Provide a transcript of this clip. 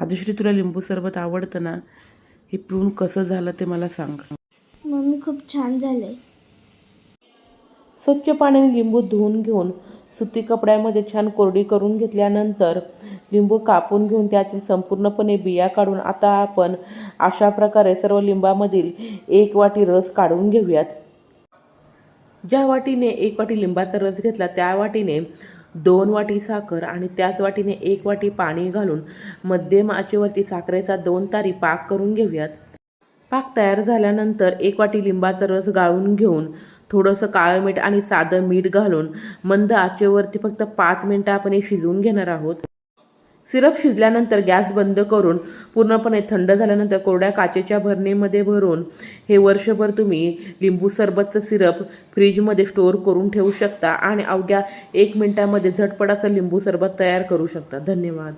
आधुश्री तुला लिंबू सरबत आवडतं ना? हे पिऊन कसं झालं ते मला सांग. मम्मी खूप छान झालंय. स्वच्छ पाण्याने लिंबू धुवून घेऊन सुती कपड्यामध्ये छान कोरडी करून घेतल्यानंतर लिंबू कापून घेऊन त्यातील संपूर्णपणे बिया काढून आता आपण अशा प्रकारे सर्व लिंबामधील एक वाटी रस काढून घेऊयात. ज्या वाटीने एक वाटी लिंबाचा रस घेतला त्या वाटीने दोन वाटी साखर आणि त्याच वाटीने एक वाटी पाणी घालून मध्यम आचेवरती साखरेचा दोन तारी पाक करून घेऊयात. पाक तयार झाल्यानंतर एक वाटी लिंबाचा रस गाळून घेऊन थोडंसं काळं मीठ आणि साधं मीठ घालून मंद आचेवरती फक्त पाच मिनटं आपण हे शिजवून घेणार आहोत. सिरप शिजल्यानंतर गॅस बंद करून पूर्णपणे थंड झाल्यानंतर कोरड्या काचेच्या भरणीमध्ये भरून हे वर्षभर तुम्ही लिंबू सरबतचं सिरप फ्रीजमध्ये स्टोअर करून ठेवू शकता आणि अवघ्या एक मिनटामध्ये झटपट असं लिंबू सरबत तयार करू शकता. धन्यवाद.